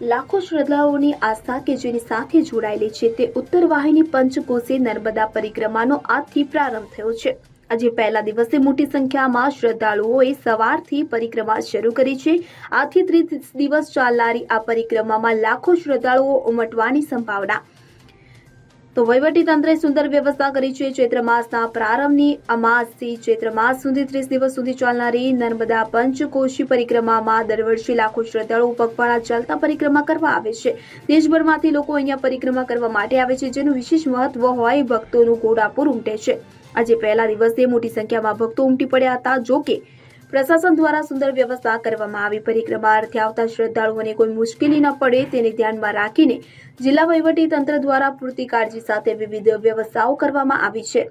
લાખો શ્રદ્ધાળુઓની આસ્થા કે જેની સાથે જોડાયેલી છે તે ઉત્તર વાહિની પંચકોશી નર્મદા પરિક્રમાનો આજથી પ્રારંભ થયો છે. આજે પહેલા દિવસે મોટી સંખ્યામાં શ્રદ્ધાળુઓએ સવારથી પરિક્રમા શરૂ કરી છે. આથી ત્રીસ દિવસ ચાલનારી આ પરિક્રમામાં લાખો શ્રદ્ધાળુઓ ઉમટવાની સંભાવના તો તંત્રે સુંદર વ્યવસ્થા કરી છે ચૈત્ર માસના પ્રારંભની અમાસથી ચૈત્ર માસ સુધી ત્રીસ દિવસ સુધી ચાલનારી નર્મદા પંચકોશી પરિક્રમામાં દર વર્ષે લાખો શ્રદ્ધાળુઓ પગપાળા ચાલતા પરિક્રમા કરવા આવે છે. દેશભરમાંથી લોકો અહીંયા પરિક્રમા કરવા માટે આવે છે, જેનું વિશેષ મહત્વ હોય ભક્તોનું ઘોડાપુર ઉમટે છે. આજે પહેલા દિવસે મોટી સંખ્યામાં ભક્તો ઉમટી પડ્યા હતા જો કે પ્રશાસન દ્વારા સુંદર વ્યવસ્થા કરવામાં આવી. પરિક્રમા અર્થે આવતા શ્રદ્ધાળુઓને કોઈ મુશ્કેલી ન પડે તેને ધ્યાનમાં રાખીને જિલ્લા વહીવટી તંત્ર દ્વારા પૂરતી કાળજી સાથે વિવિધ વ્યવસ્થાઓ કરવામાં આવી છે.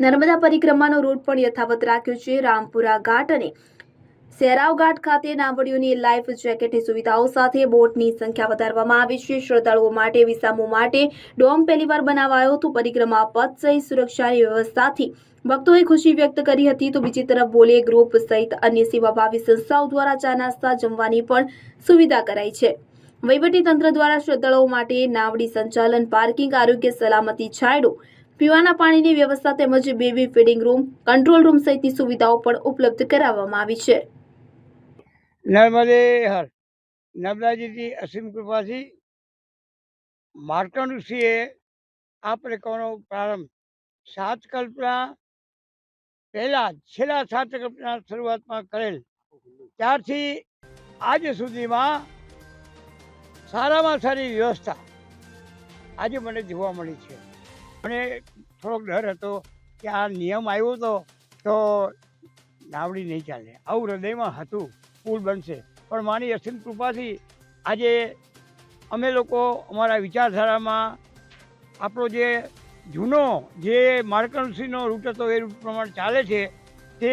નર્મદા પરિક્રમાનો રૂટ પણ યથાવત રાખ્યો છે. રામપુરા ઘાટ અને સેરાવ ઘાટ ખાતે નાવડીઓની લાઈફ જેકેટની સુવિધાઓ સાથે બોટની સંખ્યા વધારવામાં આવી છે. શ્રદ્ધાળુઓ માટે, વિસામો માટે ડોમ પહેલીવાર બનાવાયો હતો. પરિક્રમા પથ સહિત સુરક્ષાની વ્યવસ્થાથી ભક્તોએ ખુશી વ્યક્ત કરી હતી. તો બીજી તરફ બોલે ગ્રુપ સહિત અન્ય સેવાભાવી સંસ્થાઓ દ્વારા ચા નાસ્તા જમવાની પણ સુવિધા કરાઈ છે. તંત્ર દ્વારા શ્રદ્ધાળુઓ માટે નાવડી સંચાલન, પાર્કિંગ, આરોગ્ય સલામતી છાંયડો, પીવાના પાણીની વ્યવસ્થા તેમજ baby feeding room, control room સહિતની સુવિધાઓ પણ ઉપલબ્ધ કરાવવામાં આવી છે. નર્મદે હર નર્મદાજીથી અસીમ કૃપાથી માર્કંડ ઋષિએ આ પ્રકારનો પ્રારંભ? સાત કલ્પના પહેલા, છેલ્લા સાત કલ્પના શરૂઆતમાં કરેલ. ત્યારથી આજ સુધીમાં સારામાં સારી વ્યવસ્થા આજે મને જોવા મળી છે. મને થોડોક ડર હતો કે આ નિયમ આવ્યો હતો તો નાવડી નહીં ચાલે. આવું હૃદયમાં હતું. પુલ બનશે. પણ માની અસીમ કૃપાથી આજે અમે લોકો અમારા વિચારધારામાં આપણો જે જૂનો જે માર્કંડસિંહનો રૂટ હતો, એ રૂટ પ્રમાણે ચાલે છે, તે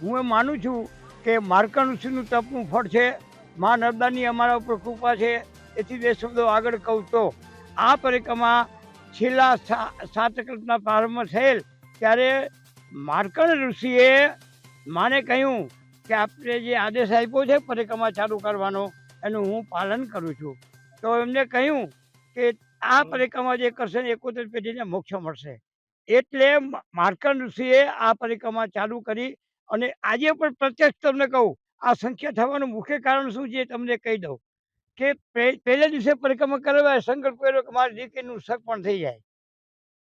હું એ માનું છું કે માર્કંડસિંહનું તપનું ફળ છે. મા નર્મદાની અમારા ઉપર કૃપા છે. એથી બે શબ્દો આગળ કહું તો, આ પરિક્રમા છેલ્લા સાત કલ્પના પ્રારંભ થયેલ, ત્યારે માર્કણ ઋષિએ માને કહ્યું કે આપણે જે આદેશ આપ્યો છે પરિક્રમા ચાલુ કરવાનો, એનું હું પાલન કરું છું. તો એમને કહ્યું કે આ પરિક્રમા જે કરશે ને એકોતેર પેઢીને મોક્ષ મળશે. એટલે મ- માર્કંડ ઋષિએ આ પરિક્રમા ચાલુ કરી અને આજે પણ પ્રત્યક્ષ તમને કહું, આ સંખ્યા થવાનું મુખ્ય કારણ શું છે તમને કહી દઉં. કે પહેલા દિવસે પરિક્રમા કરવા સંકલ્પ કર્યો કે મારી દીકરીનું શક પણ થઈ જાય.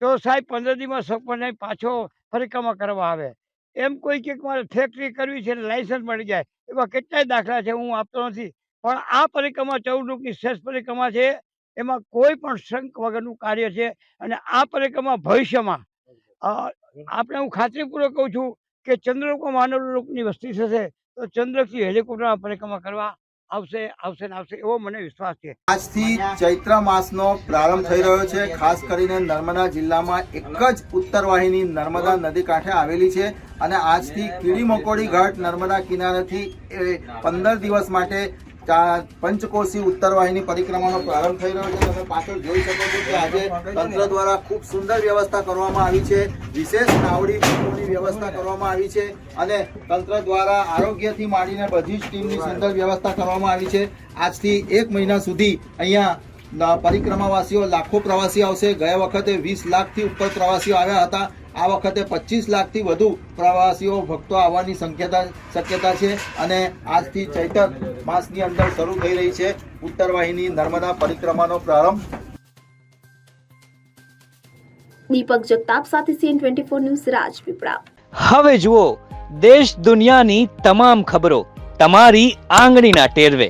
તો સાહેબ, પંદર દિવસમાં શક પણ પાછો પરિક્રમા કરવા આવે. એમ કોઈ કે મારે ફેક્ટરી કરવી છે ને લાયસન્સ મળી જાય, એવા કેટલાય દાખલા છે, હું આપતો નથી. પણ આ પરિક્રમા ચૌદ રૂપની શ્રેષ્ઠ પરિક્રમા છે, એમાં કોઈ પણ શંક વગરનું કાર્ય છે અને આ પરિક્રમા ભવિષ્યમાં આપણે હું ખાતરીપૂર્વક કહું છું કે ચંદ્રલોકમાં માનવ લોકની વસ્તી થશે, તો ચંદ્રથી હેલિકોપ્ટરમાં પરિક્રમા કરવા આવશે આવશે ને આવશે એવો મને વિશ્વાસ છે. આજથી ચૈત્ર માસનો પ્રારંભ થઈ રહ્યો છે. ખાસ કરીને નર્મદા જિલ્લામાં એક જ ઉત્તર વાહિની નર્મદા નદી કાંઠે આવેલી છે અને આજથી કીડી મકોડી ઘાટ નર્મદા કિનારેથી પંદર દિવસ માટે ચા- પંચકોશી ઉત્તર વાહિની પરિક્રમાનો પ્રારંભ થઈ રહ્યો છે. તમે પાછળ જોઈ શકો છો કે આજે તંત્ર દ્વારા ખૂબ સુંદર વ્યવસ્થા કરવામાં આવી છે. વિશેષ નાવડી ટીમોની વ્યવસ્થા કરવામાં આવી છે અને તંત્ર દ્વારા આરોગ્યથી માંડીને બધી જ ટીમની સુંદર વ્યવસ્થા કરવામાં આવી છે. આજથી એક મહિના સુધી અહીંયા પરિક્રમાવાસીઓ લાખો પ્રવાસી આવશે. ગયા વખતે વીસ લાખથી ઉપર પ્રવાસીઓ આવ્યા હતા. આ વખતે પચીસ લાખથી વધુ પ્રવાસીઓ ભક્તો આવવાની શક્યતા શક્યતા છે અને આજથી ચૈતર માસની અંદર શરૂ થઈ રહી છે ઉત્તર વાહિની નર્મદા પરિક્રમાનો પ્રારંભ. દીપક જગતાપ સાથે CN twenty four news Rajpipla. હવે જુઓ દેશ દુનિયાની તમામ ખબરો તમારી આંગળીના ટેરવે.